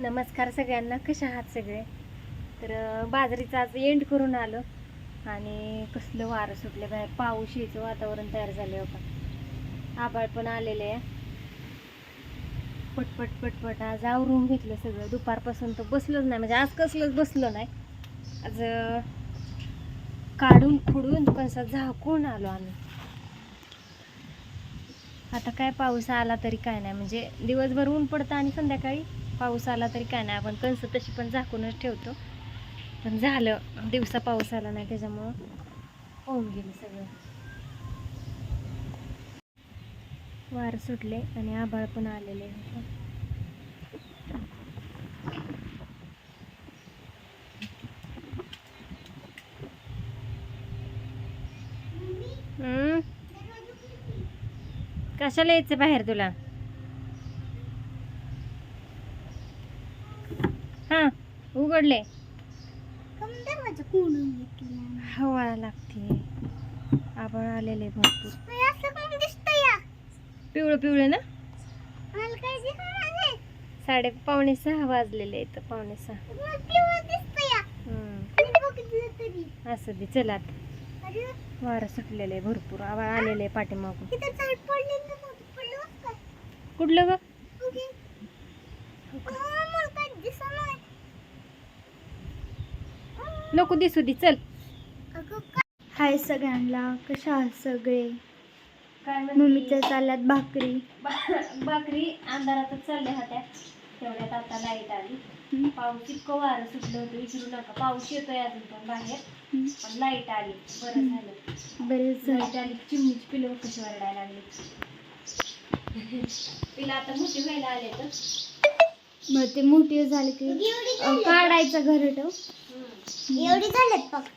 नमस्कार सगळ्यांना. कशा आहात सगळे? तर बाजरीचं आज एंड करून आलो आणि कसलं वारं सुटले बाहेर. पाऊस यायचं वातावरण तयार झाले होता आबाळ पण आलेले आहे. पटपट पटपट आज आवरून घेतलं सगळं. दुपारपासून तर बसलोच नाही. म्हणजे आज कसलंच बसलो नाही. आज काढून खुडून कसं झाकून आलो आम्ही. आता काय पाऊस आला तरी काय नाही. म्हणजे दिवसभर ऊन पडतं आणि संध्याकाळी पाऊस आला तरी काय नाही. आपण कणसं तशी पण झाकूनच ठेवतो. पण झालं दिवसा पाऊस आला नाही त्याच्यामुळं होऊन गेलं सगळं. वार सुटले आणि आभाळ पण आलेले होते. कशाला यायचं बाहेर तुला? हा. उघडले. हवा लागते. आभाळ आलेले भरपूर. पिवळं पिवळं ना? साडे पावणे सहा वाजलेले आहेत पावणे सहा. असं दे चला वारं सुटलेलं आहे भरपूर आभाळ आलेले आहे पाठीमागून. कुठलं ग? नको दिसू दे चल. हाय सगळ्यांना कशा आहात सगळे? काय मम्मीच्या चालल्यात भाकरी. भाकरी अंधारातच चालल्या होत्या. तेवढ्यात आता लाइट आली. पाऊस इतकं वारं सुटलं होतं विचारू नका. पाऊस येतोय अजून पण बाहेर. पण लाइट आली. बरं झालं. बरेच लाइट आली. चिमणीची पिलं कशी वरडायला लागली. तिला आता मोठी व्हायला आले तर. मग ते मोठी झाले की काढायचं घरट एवढी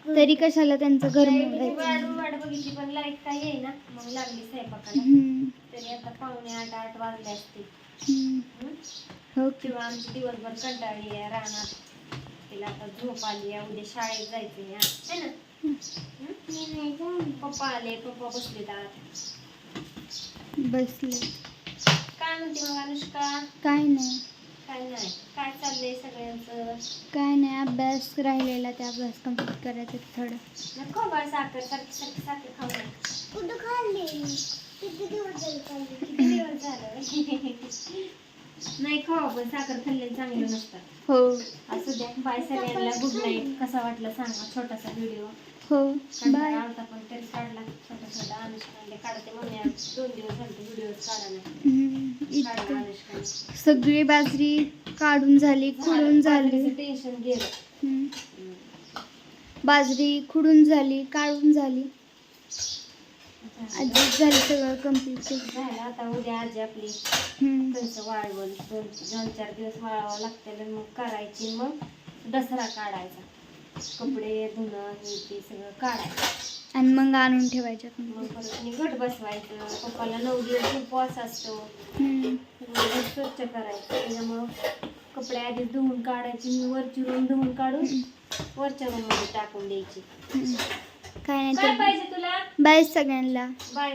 तरी कशाला त्यांचं घर वाट मोडायचं? वाट बघितली पण लाइट काय येई ना मग लागली स्वयंपाकाला. हम्म, तरी आता पावणे आठ आठ वाजले असते हम्म. हो की. किंवा आमची दिवसभर कंटाळली आहे रानात. तिला आता झोप आली आहे उद्या शाळेत जायचं आहे है ना? हं? पप्पा आले पप्पा बसले आत. बसले काय म्हणते मग अनुष्का? काय नाही. काय नाही. काय चाललंय सगळ्यांचं? काय नाही अभ्यास राहिलेला ते अभ्यास कंप्लीट करायचं थोडं. नको बाळ साखर सारखी सारखी साखर खाऊ किती दिवस झालं नाही खावा पण साखर खाल्लेलं चांगलं नसतं. हो. असं द्या. बाय सगळ्यांना गुड नाईट कसा वाटला सांगा. छोटासा व्हिडिओ हो. बाय पण तरी काढला. छोटा छोटा अनुष्काने काढते मम्मी आज दोन दिवस झाले व्हिडिओ काढा नाही हम्म, काढला इतकं. अनुष्काने सगळी बाजरी काढून झाली खुडून झाली. टेन्शन गेलं. हम्म. बाजरी खुडून झाली काढून झाली. आधीच झाली सगळं कंप्लीट झालं आता उद्या आजी आपली कंच वाळवण दोन दोन चार दिवस वाळावं लागतील मग करायची मग दसरा काढायचा. कपडे धुणं हे ते सगळं काढायचं. आणि मग आणून ठेवायच्यात मग परत आणि घट बसवायचं. पप्पाला नऊ दिवस उपवास असतो. घर स्वच्छ करायचं. त्याच्यामुळं कपडे आधी धुवून काढायचे. मी वरची रूम धुवून काढून वरच्या रूममध्ये टाकून द्यायची. काय नाही काय तर पाहिजे तुला. बाय सगळ्यांना. बाय.